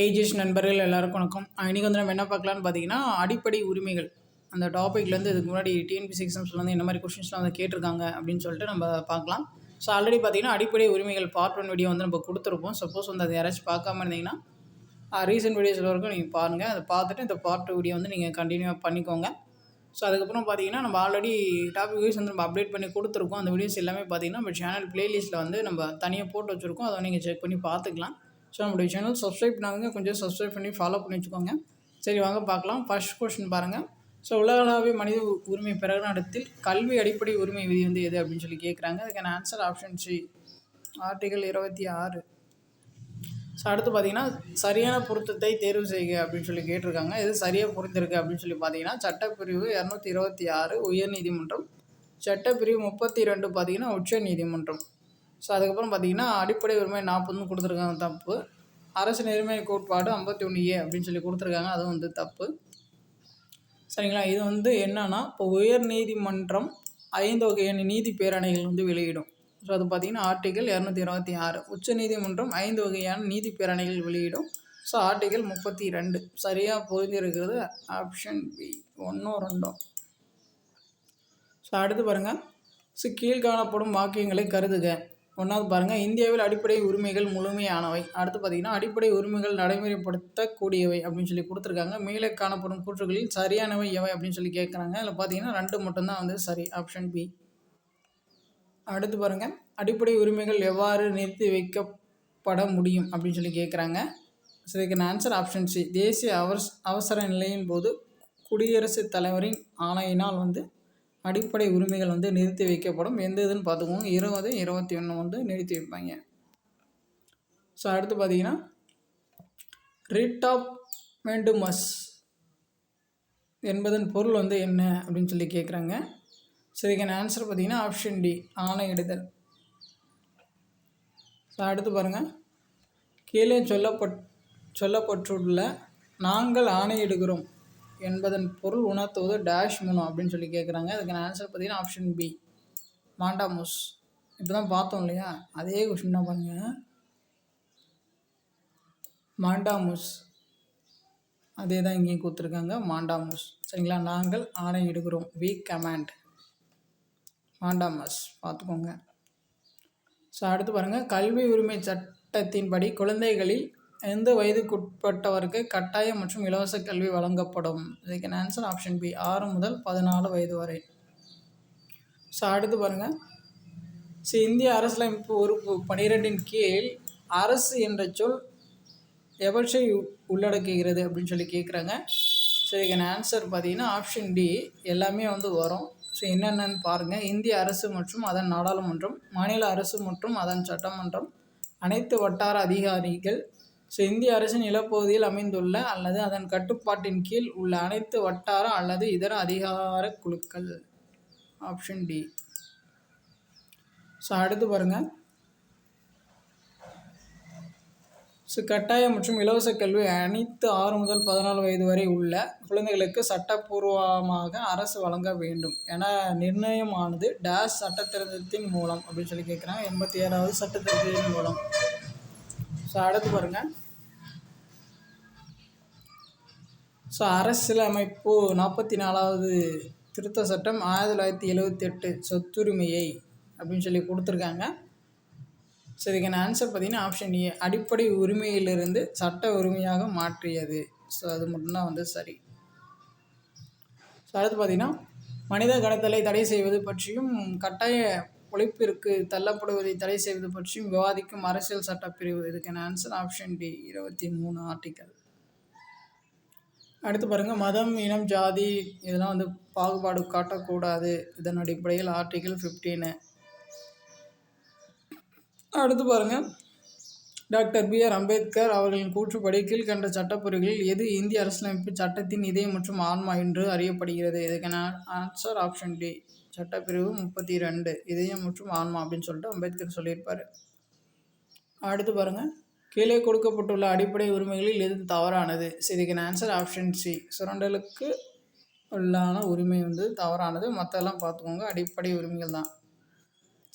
Age is நண்பர்கள் எல்லாருக்கும் வணக்கம். இன்றைக்கி வந்து நம்ம என்ன பார்க்கலான்னு பார்த்தீங்கன்னா அடிப்படை உரிமைகள். அந்த டாப்பிக்லேருந்து இதுக்கு முன்னாடி டிஎன்பிசி எக்ஸாம்ஸில் வந்து என்ன மாதிரி கொஷின்ஸ்லாம் வந்து கேட்டிருக்காங்க அப்படின்னு சொல்லிட்டு நம்ம பார்க்கலாம். ஸோ ஆல்ரெடி பார்த்தீங்கன்னா அடிப்படை உரிமைகள் பார்ட் ஒன் வீடியோ வந்து நம்ம கொடுத்துருப்போம். சப்போஸ் வந்து அதை யாராச்சும் பார்க்காம இருந்தீங்கன்னா ரீசெண்ட் வீடியோஸில் வரைக்கும் நீங்கள் பாருங்கள் அதை பார்த்துட்டு இந்த பார்ட் வீடியோ வந்து நீங்கள் கண்டினியூ பண்ணிக்கோங்க. ஸோ அதுக்கப்புறம் பார்த்தீங்கன்னா நம்ம ஆல்ரெடி டாபிக் வைஸ் வந்து நம்ம அப்டேட் பண்ணி கொடுத்துருக்கோம். அந்த வீடியோஸ் எல்லாமே பார்த்தீங்கன்னா நம்ம சேனல் ப்ளேலிஸ்ட்டில் வந்து நம்ம தனியாக போட்டு வச்சுருக்கோம். அதை நீங்கள் செக் பண்ணி பார்த்துக்கலாம். ஸோ நம்மளுடைய சேனல் சப்ஸ்கிரைப் பண்ணாங்க கொஞ்சம் சப்ஸ்கிரைப் பண்ணி ஃபாலோ பண்ணி வச்சுக்கோங்க. சரி வாங்க பார்க்கலாம். ஃபர்ஸ்ட் கொஸ்டின் பாருங்கள் ஸோ உலகளாவிய மனித உரிமை பிரகடனத்தில் கல்வி அடிப்படை உரிமை விதி வந்து எது அப்படின்னு சொல்லி கேட்குறாங்க அதுக்கான ஆன்சர் ஆப்ஷன் சி ஆர்டிகல் இருபத்தி ஆறு. ஸோ அடுத்து பார்த்தீங்கன்னா சரியான பொருத்தத்தை தேர்வு செய்க அப்படின்னு சொல்லி கேட்டிருக்காங்க. எது சரியாக பொருந்திருக்கு அப்படின்னு சொல்லி பார்த்தீங்கன்னா சட்டப்பிரிவு இரநூத்தி இருபத்தி ஆறு உயர்நீதிமன்றம். சட்டப்பிரிவு முப்பத்தி ரெண்டு பார்த்தீங்கன்னா உச்ச நீதிமன்றம் ஸோ அதுக்கப்புறம் பார்த்தீங்கன்னா அடிப்படை உரிமை நாற்பதுன்னு கொடுத்துருக்காங்க தப்பு. அரசு நேர்மை கோட்பாடு ஐம்பத்தி ஒன்று ஏ அப்படின்னு சொல்லி கொடுத்துருக்காங்க அதுவும் வந்து தப்பு. சரிங்களா? இது வந்து என்னன்னா இப்போ உயர் நீதிமன்றம் ஐந்து வகையான நீதி பேரணைகள் வந்து வெளியிடும். ஸோ அது பார்த்திங்கன்னா ஆர்டிகல் இரநூத்தி இருபத்தி ஆறு. உச்ச நீதிமன்றம் ஐந்து வகையான நீதி பேரணைகள் வெளியிடும். ஸோ ஆர்டிகல் முப்பத்தி ரெண்டு. சரியாக புரிஞ்சிருக்கிறது? ஆப்ஷன் பி ஒன்றும் ரெண்டும் ஸோ அடுத்து பாருங்கள் ஸோ கீழ்காணப்படும் வாக்கியங்களை கருதுக. ஒன்றாவது பாருங்கள் இந்தியாவில் அடிப்படை உரிமைகள் முழுமையானவை. அடுத்து பார்த்திங்கன்னா அடிப்படை உரிமைகள் நடைமுறைப்படுத்தக்கூடியவை அப்படின்னு சொல்லி கொடுத்துருக்காங்க. மேலே காணப்படும் கூற்றுகளில் சரியானவை எவை அப்படின்னு சொல்லி கேட்குறாங்க அதில் பார்த்தீங்கன்னா ரெண்டு மட்டும்தான் வந்து சரி. ஆப்ஷன் பி அடுத்து பாருங்கள் அடிப்படை உரிமைகள் எவ்வாறு நிறுத்தி வைக்கப்பட முடியும் அப்படின்னு சொல்லி கேட்குறாங்க ஸோ இதுக்கு ஆன்சர் ஆப்ஷன் சி தேசிய அவச அவசர நிலையின் போது குடியரசுத் தலைவரின் ஆணையினால் வந்து அடிப்படை உரிமைகள் வந்து நிறுத்தி வைக்கப்படும். எந்த இதுன்னு பார்த்துக்கோங்க இருபது இருபத்தி ஒன்று வந்து நிறுத்தி வைப்பாங்க. ஸோ அடுத்து பார்த்தீங்கன்னா ரிட் ஆஃப் மேண்டுமஸ் என்பதன் பொருள் வந்து என்ன அப்படின்னு சொல்லி கேட்குறாங்க. ஸோ இதுக்கான ஆன்சர் பார்த்தீங்கன்னா ஆப்ஷன் டி ஆணையிடுதல் ஸோ அடுத்து பாருங்கள் கீழே சொல்லப்பட் சொல்லப்பட்டுள்ள நாங்கள் ஆணையிடுகிறோம் என்பதன் பொருள் உணர்த்துவது டேஷ் மூணு அப்படின்னு சொல்லி கேட்குறாங்க அதுக்கான ஆன்சர் பார்த்தீங்கன்னா ஆப்ஷன் பி மாண்டாமோஸ் இப்போ தான் பார்த்தோம் இல்லையா? அதே கொஷின் தான் பாருங்கள் மாண்டாமோஸ் அதே தான் இங்கேயும் கொடுத்துருக்காங்க. மாண்டாமோஸ் சரிங்களா? நாங்கள் ஆணையிடுகிறோம் வி கமாண்ட் மாண்டாமஸ் பார்த்துக்கோங்க. ஸோ அடுத்து பாருங்கள் கல்வி உரிமை சட்டத்தின்படி குழந்தைகளில் எந்த வயதுக்குட்பட்டவருக்கு கட்டாயம் மற்றும் இலவச கல்வி வழங்கப்படும்? இதுக்கு ஆன்சர் ஆப்ஷன் பி ஆறு முதல் பதினாலு வயது வரை. ஸோ அடுத்து பாருங்கள் ஸோ இந்திய அரசியலமைப்பு உறுப்பு பனிரெண்டின் கீழ் அரசு என்ற சொல் எவற்றை உள்ளடக்குகிறது அப்படின்னு சொல்லி கேட்குறாங்க ஸோ இதுக்கான ஆன்சர் பார்த்தீங்கன்னா ஆப்ஷன் டி எல்லாமே வந்து வரும். ஸோ என்னென்னு பாருங்கள் இந்திய அரசு மற்றும் அதன் நாடாளுமன்றம் மாநில அரசு மற்றும் அதன் சட்டமன்றம் அனைத்து வட்டார அதிகாரிகள் ஸோ இந்திய அரசின் நிலப்பகுதியில் அமைந்துள்ள அல்லது அதன் கட்டுப்பாட்டின் கீழ் உள்ள அனைத்து வட்டார அல்லது இதர அதிகார குழுக்கள். ஆப்ஷன் டி ஸோ அடுத்து பாருங்கள் ஸோ கட்டாயம் மற்றும் இலவச கல்வி அனைத்து ஆறு முதல் பதினாலு வயது வரை உள்ள குழந்தைகளுக்கு சட்டப்பூர்வமாக அரசு வழங்க வேண்டும். என நிர்ணயமானது டேஷ் சட்டத்திருத்தத்தின் மூலம் அப்படின்னு சொல்லி கேட்குறாங்க எண்பத்தி ஏழாவது சட்டத்திருத்தத்தின் மூலம். ஸோ அடுத்து பாருங்கள் ஸோ அரசியலமைப்பு நாற்பத்தி நாலாவது திருத்த சட்டம் ஆயிரத்தி தொள்ளாயிரத்தி எழுவத்தி எட்டு சொத்துரிமையை அப்படின்னு சொல்லி கொடுத்துருக்காங்க. ஸோ இதுக்கான ஆன்சர் பார்த்திங்கன்னா ஆப்ஷன் ஏ அடிப்படை உரிமையிலிருந்து சட்ட உரிமையாக மாற்றியது. ஸோ அது மட்டும்தான் வந்து சரி. ஸோ அடுத்து பார்த்திங்கன்னா மனித கடத்தலை தடை செய்வது பற்றியும் கட்டாய உழைப்பிற்கு தள்ளப்படுவதை தடை செய்வது பற்றியும் விவாதிக்கும் அரசியல் சட்டப்பிரிவு. இதுக்கான ஆன்சர் ஆப்ஷன் டி இருபத்தி மூணு ஆர்டிக்கல் அடுத்து பாருங்கள் மதம் இனம் ஜாதி இதெல்லாம் வந்து பாகுபாடு காட்டக்கூடாது. இதன் அடிப்படையில் ஆர்டிகிள் ஃபிஃப்டீனு அடுத்து பாருங்கள் டாக்டர் பி ஆர் அம்பேத்கர் அவர்களின் கூற்றுப்படி கீழ்கண்ட சட்டப்பிரிவுகளில் எது இந்திய அரசியலமைப்பு சட்டத்தின் இதயம் மற்றும் ஆன்மா என்று அறியப்படுகிறது? இதுக்கான ஆன்சர் ஆப்ஷன் டி சட்டப்பிரிவு முப்பத்தி ரெண்டு. இதயம் மற்றும் ஆன்மா அப்படின்னு சொல்லிட்டு அம்பேத்கர் சொல்லியிருப்பார். அடுத்து பாருங்கள் கீழே கொடுக்கப்பட்டுள்ள அடிப்படை உரிமைகளில் எது தவறானது? இதுக்கான ஆன்சர் ஆப்ஷன் சி சுரண்டலுக்கு உள்ளான உரிமை வந்து தவறானது. மற்றெல்லாம் பார்த்துக்கோங்க. அடிப்படை உரிமைகள் தான்.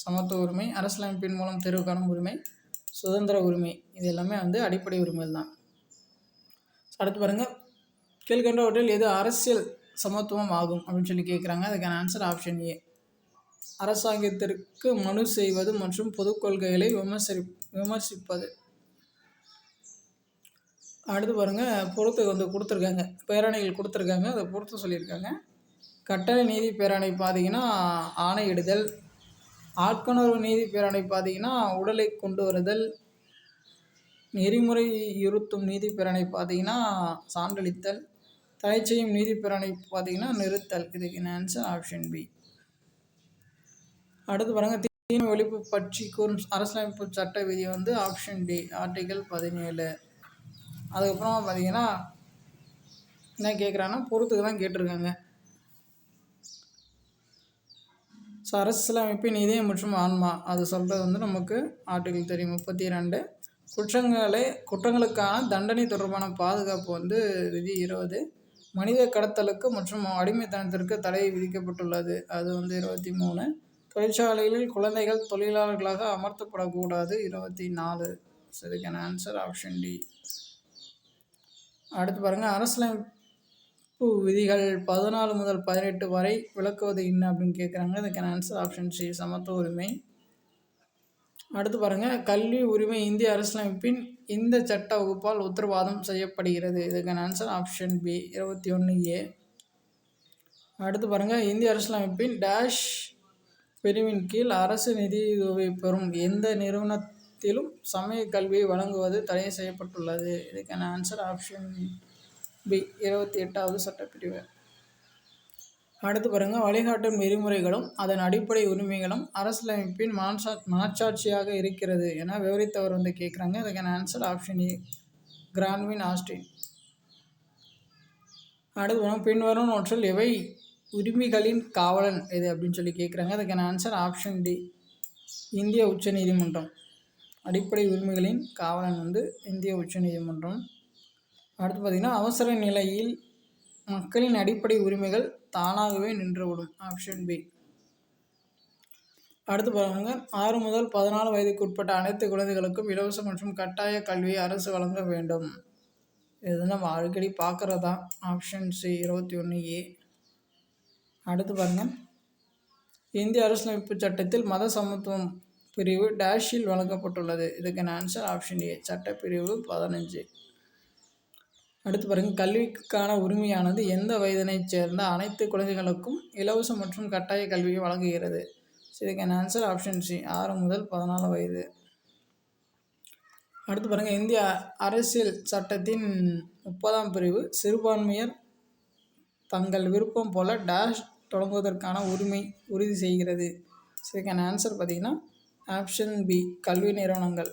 சமத்துவ உரிமை அரசியலமைப்பின் மூலம் தேர்வு காணும் உரிமை சுதந்திர உரிமை. இது எல்லாமே வந்து அடிப்படை உரிமைகள் தான். அடுத்து பாருங்கள் கீழ்கண்டவற்றில் எது அரசியல் சமத்துவம் ஆகும் அப்படின்னு சொல்லி கேட்குறாங்க அதுக்கான ஆன்சர் ஆப்ஷன் ஏ அரசாங்கத்திற்கு மனு செய்வது மற்றும் பொது கொள்கைகளை விமர்சி விமர்சிப்பது. அடுத்து பாருங்கள் பொறுத்து வந்து கொடுத்துருக்காங்க. பேரணிகள் கொடுத்துருக்காங்க அதை பொறுத்து சொல்லியிருக்காங்க. கட்டளை நீதி பேரணை பார்த்தீங்கன்னா ஆணையிடுதல் ஆட்கொணர்வு நீதி பேரணை பார்த்தீங்கன்னா உடலை கொண்டு வருதல். நெறிமுறை இருத்தும் நீதி பேரணை பார்த்தீங்கன்னா சான்றளித்தல். தடை செய்யும் நீதி பேரணை பார்த்தீங்கன்னா நிறுத்தல். இதுக்கு ஆன்சர் ஆப்ஷன் பி அடுத்து பாருங்கள் தீமை ஒழிப்பு பற்றி கூறும் அரசியலமைப்பு சட்ட விதி வந்து ஆப்ஷன் டி ஆர்டிகல் பதினேழு. அதுக்கப்புறமா பார்த்தீங்கன்னா என்ன கேட்குறாங்கன்னா பொறுத்துக்கு தான் கேட்டிருக்காங்க. ஸோ அரசியலமைப்பின் இதயம் மற்றும் ஆன்மா அது சொல்கிறது வந்து நமக்கு ஆர்டிகல் தெரியும். முப்பத்தி ரெண்டு குற்றங்களை குற்றங்களுக்கான தண்டனை தொடர்பான பாதுகாப்பு வந்து விதி இருபது. மனித கடத்தலுக்கு மற்றும் அடிமைத்தனத்திற்கு தடை விதிக்கப்பட்டுள்ளது. அது வந்து இருபத்தி மூணு தொழிற்சாலைகளில் குழந்தைகள் தொழிலாளர்களாக அமர்த்தப்படக்கூடாது. இருபத்தி நாலு ஸோ இதுக்கான ஆன்சர் ஆப்ஷன் டி அடுத்து பாருங்கள் அரசியலமைப்பு விதிகள் பதினாலு முதல் பதினெட்டு வரை விளக்குவது என்ன அப்படின்னு கேட்குறாங்க இதுக்கான ஆன்சர் ஆப்ஷன் சி சமத்துவ உரிமை. அடுத்து பாருங்கள் கல்வி உரிமை இந்திய அரசியலமைப்பின் இந்த சட்ட வகுப்பால் உத்தரவாதம் செய்யப்படுகிறது. இதுக்கான ஆன்சர் ஆப்ஷன் பி இருபத்தி ஒன்று ஏ அடுத்து பாருங்கள் இந்திய அரசியலமைப்பின் டேஷ் பிரிவின் கீழ் அரசு நிதியுதவி பெறும் எந்த நிறுவனத்திலும் சமய கல்வியை வழங்குவது தடை செய்யப்பட்டுள்ளது. இதுக்கான ஆன்சர் ஆப்ஷன் பி இருபத்தி எட்டாவது சட்டப்பிரிவு. அடுத்து பாருங்கள் வழிகாட்டும் நெறிமுறைகளும் அதன் அடிப்படை உரிமைகளும் அரசியலமைப்பின் மனசா மனச்சாட்சியாக இருக்கிறது என விவரித்தவர் வந்து கேட்குறாங்க அதுக்கான answer option A Granville Austin அடுத்து வரும் பின்வரும் நோற்றில் எவை உரிமைகளின் காவலன் எது அப்படின்னு சொல்லி கேட்குறாங்க அதுக்கான ஆன்சர் ஆப்ஷன் டி இந்திய உச்ச நீதிமன்றம் அடிப்படை உரிமைகளின் காவலன் வந்து இந்திய உச்ச நீதிமன்றம். அடுத்து பார்த்திங்கன்னா அவசர நிலையில் மக்களின் அடிப்படை உரிமைகள் தானாகவே நின்றுவிடும் ஆப்ஷன் பி அடுத்து பாருங்க ஆறு முதல் பதினாலு வயதுக்கு உட்பட்ட அனைத்து குழந்தைகளுக்கும் இலவச மற்றும் கட்டாய கல்வியை அரசு வழங்க வேண்டும். இது நம்ம அடிக்கடி பார்க்குறதா? ஆப்ஷன் சி இருபத்தி ஒன்று ஏ அடுத்து பாருங்கள் இந்திய அரசியலமைப்பு சட்டத்தில் மத சமத்துவம் பிரிவு டேஷில் வழங்கப்பட்டுள்ளது. இதுக்கான ஆன்சர் ஆப்ஷன் ஏ சட்டப்பிரிவு பதினஞ்சு. அடுத்து பாருங்கள் கல்விக்கான உரிமையானது எந்த வயதினைச் சேர்ந்த அனைத்து குழந்தைகளுக்கும் இலவச மற்றும் கட்டாய கல்வியை வழங்குகிறது? இதுக்கான ஆன்சர் ஆப்ஷன் சி ஆறு முதல் பதினாலு வயது. அடுத்து பாருங்கள் இந்திய அரசியல் சட்டத்தின் முப்பதாம் பிரிவு சிறுபான்மையர் தங்கள் விருப்பம் போல டேஷ் தொடங்குவதற்கான உரிமை உறுதி செய்கிறது. இதுக்கான ஆன்சர் பார்த்திங்கன்னா ஆப்ஷன் பி கல்வி நிறுவனங்கள்.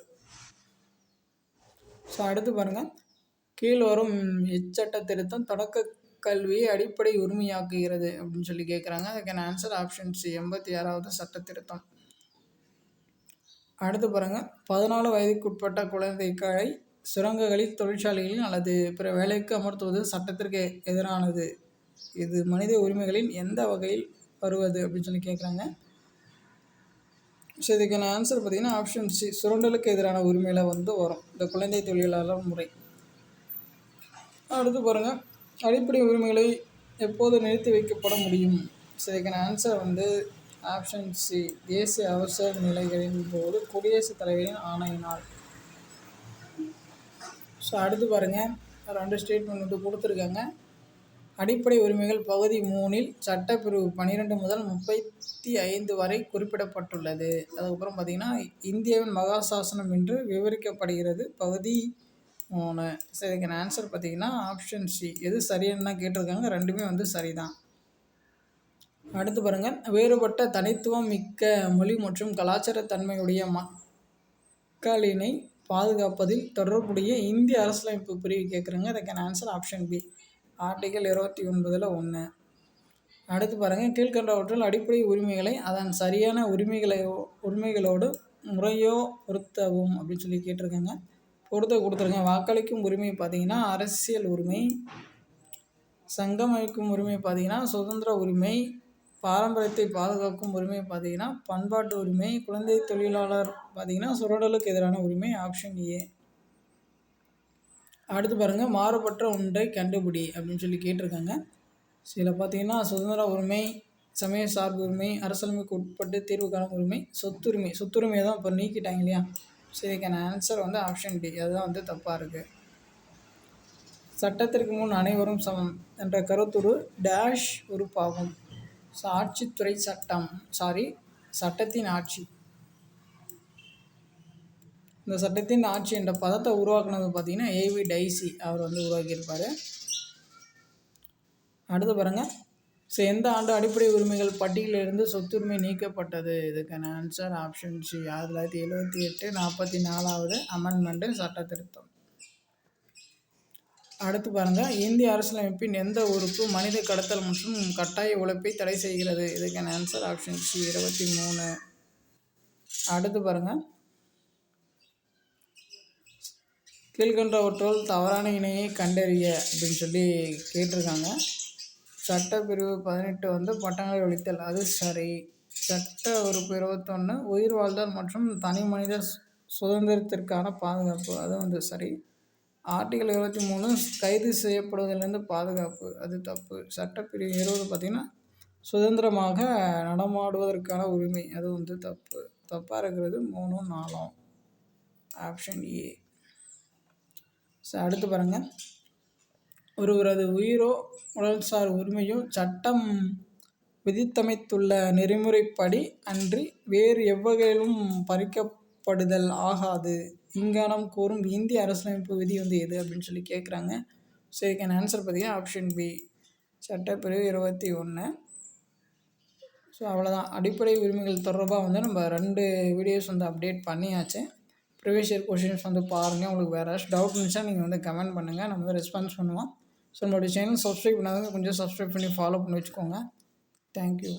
ஸோ அடுத்து பாருங்கள் கீழ் வரும் இச்சட்ட திருத்தம் தொடக்க கல்வியை அடிப்படை உரிமையாக்குகிறது அப்படின்னு சொல்லி கேட்குறாங்க அதுக்கான ஆன்சர் ஆப்ஷன் சி எண்பத்தி ஆறாவது சட்ட திருத்தம். அடுத்து பாருங்கள் பதினாலு வயதுக்குட்பட்ட குழந்தைகளை சுரங்கங்களில் தொழிற்சாலைகளில் அல்லது பிற வேலைக்கு அமர்த்துவது சட்டத்திற்கு எதிரானது. இது மனித உரிமைகளின் எந்த வகையில் வருவது அப்படின்னு சொல்லி கேட்குறாங்க ஸோ இதுக்கான ஆன்சர் பார்த்திங்கன்னா ஆப்ஷன் சி சுரண்டலுக்கு எதிரான உரிமையில் வந்து வரும். இந்த குழந்தை தொழிலாளர் முறை. அடுத்து பாருங்கள் அடிப்படை உரிமைகளை எப்போது நிறுத்தி வைக்கப்பட முடியும்? ஸோ இதுக்கான ஆன்சர் வந்து ஆப்ஷன் சி தேசிய அவசர நிலைகளின் போது குடியரசுத் தலைவரின் ஆணையினால். ஸோ அடுத்து பாருங்கள் ரெண்டு ஸ்டேட்மெண்ட் வந்து கொடுத்துருக்காங்க. அடிப்படை உரிமைகள் பகுதி மூணில் சட்டப்பிரிவு பன்னிரெண்டு முதல் முப்பத்தி ஐந்து வரை குறிப்பிடப்பட்டுள்ளது. அதுக்கப்புறம் பார்த்திங்கன்னா இந்தியாவின் மகாசாசனம் என்று விவரிக்கப்படுகிறது. பகுதி மூணு சரி இதுக்கான ஆன்சர் பார்த்திங்கன்னா ஆப்ஷன் சி எது சரின்னு தான் கேட்டிருக்காங்க. ரெண்டுமே வந்து சரிதான். அடுத்து பாருங்கள் வேறுபட்ட தனித்துவம் மிக்க மொழி மற்றும் கலாச்சார தன்மையுடைய மக்களினை பாதுகாப்பதில் தொடர்புடைய இந்திய அரசியலமைப்பு பிரிவு கேட்குறாங்க இதுக்கான ஆன்சர் ஆப்ஷன் பி ஆர்டிகல் இருபத்தி ஒன்பதில் ஒன்று அடுத்து பாருங்கள் கீழ்கண்டவற்றில் அடிப்படை உரிமைகளை அதன் சரியான உரிமைகளை உரிமைகளோடு முறையோ பொருத்தவும் அப்படின்னு சொல்லி கேட்டிருக்காங்க. பொறுத்த கொடுத்துருங்க வாக்களிக்கும் உரிமை பார்த்தீங்கன்னா அரசியல் உரிமை சங்கம் உரிமை பார்த்தீங்கன்னா சுதந்திர உரிமை பாரம்பரியத்தை பாதுகாக்கும் உரிமை பார்த்தீங்கன்னா பண்பாட்டு உரிமை குழந்தை தொழிலாளர் பார்த்தீங்கன்னா சுரடலுக்கு எதிரான உரிமை ஆப்ஷன் ஏ அடுத்து பாருங்கள் மாறுபட்ட ஒன்றை கண்டுபிடி அப்படின்னு சொல்லி கேட்டிருக்காங்க. சில பார்த்தீங்கன்னா சுதந்திர உரிமை சமய சார்பு உரிமை அரசியலமைக்கு உட்பட்டு தீர்வு உரிமை சொத்துரிமை. சொத்துரிமையை தான் இப்போ நீக்கிட்டாங்க இல்லையா? சரிக்கான ஆன்சர் வந்து ஆப்ஷன் டி அதுதான் வந்து தப்பாக இருக்குது சட்டத்திற்கு முன் அனைவரும் சமம் என்ற கருத்துரு டேஷ் உறுப்பாகும் ஆட்சித்துறை சட்டம். சாரி சட்டத்தின் ஆட்சி. இந்த சட்டத்தின் ஆட்சி என்ற பதத்தை உருவாக்குனது பார்த்தீங்கன்னா ஏவி டைசி அவர் வந்து உருவாக்கியிருப்பார். அடுத்து பாருங்கள் ஸோ எந்த ஆண்டு அடிப்படை உரிமைகள் பட்டியலிருந்து சொத்துரிமை நீக்கப்பட்டது? இதுக்கான ஆன்சர் ஆப்ஷன் சி ஆயிரத்தி தொள்ளாயிரத்தி எழுபத்தி எட்டு நாற்பத்தி நாலாவது அமெண்ட்மெண்ட்டு சட்ட திருத்தம் அடுத்து பாருங்கள் இந்திய அரசியலமைப்பின் எந்த உறுப்பு மனித கடத்தல் மற்றும் கட்டாய உழைப்பை தடை செய்கிறது? இதுக்கான ஆன்சர் ஆப்ஷன் சி இருபத்தி மூணு. அடுத்து பாருங்கள் கீழ்கண்டவற்றுள் தவறான இணையை கண்டறிய அப்படின்னு சொல்லி கேட்டிருக்காங்க. சட்டப்பிரிவு பதினெட்டு வந்து பட்டங்களை ஒழித்தல். அது சரி. சட்ட உறுப்பு இருபத்தொன்று உயிர் வாழ்தல் மற்றும் தனி மனித சுதந்திரத்திற்கான பாதுகாப்பு. அது வந்து சரி. ஆர்டிகல் இருபத்தி மூணு கைது செய்யப்படுவதிலிருந்து பாதுகாப்பு. அது தப்பு. சட்டப்பிரிவு இருபது பார்த்திங்கன்னா சுதந்திரமாக நடமாடுவதற்கான உரிமை. அது வந்து தப்பு. தப்பாக இருக்கிறது மூணும் நாலும். Option A. ஸோ அடுத்து பாருங்கள் ஒருவரது உயிரோ உடல்சார் உரிமையோ சட்டம் விதித்தமைத்துள்ள நெறிமுறைப்படி அன்றி வேறு எவ்வகையிலும் பறிக்கப்படுதல் ஆகாது. இங்கானம் கூறும் இந்திய அரசியலமைப்பு விதி வந்து எது அப்படின்னு சொல்லி கேட்குறாங்க ஸோ இதுக்கான ஆன்சர் பார்த்தீங்கன்னா ஆப்ஷன் பி சட்டப்பிரிவு இருபத்தி ஒன்று ஸோ அவ்வளோதான் அடிப்படை உரிமைகள் தொடர்பாக வந்து நம்ம ரெண்டு வீடியோஸ் வந்து அப்டேட் பண்ணியாச்சு. ப்ரீவியஸ் இயர் கொஷின்ஸ் வந்து பாருங்கள் உங்களுக்கு வேறு ஏதாச்சும் டவுட் இருந்துச்சா நீங்கள் வந்து கமெண்ட் பண்ணுங்கள் நம்ம வந்து ரெஸ்பான்ஸ் பண்ணுவோம். ஸோ நம்மளுடைய சேனல் சப்ஸ்கிரைப் பண்ணாதவங்க கொஞ்சம் சப்ஸ்கிரைப் பண்ணி ஃபாலோ பண்ணி வச்சுக்கோங்க. தேங்க்யூ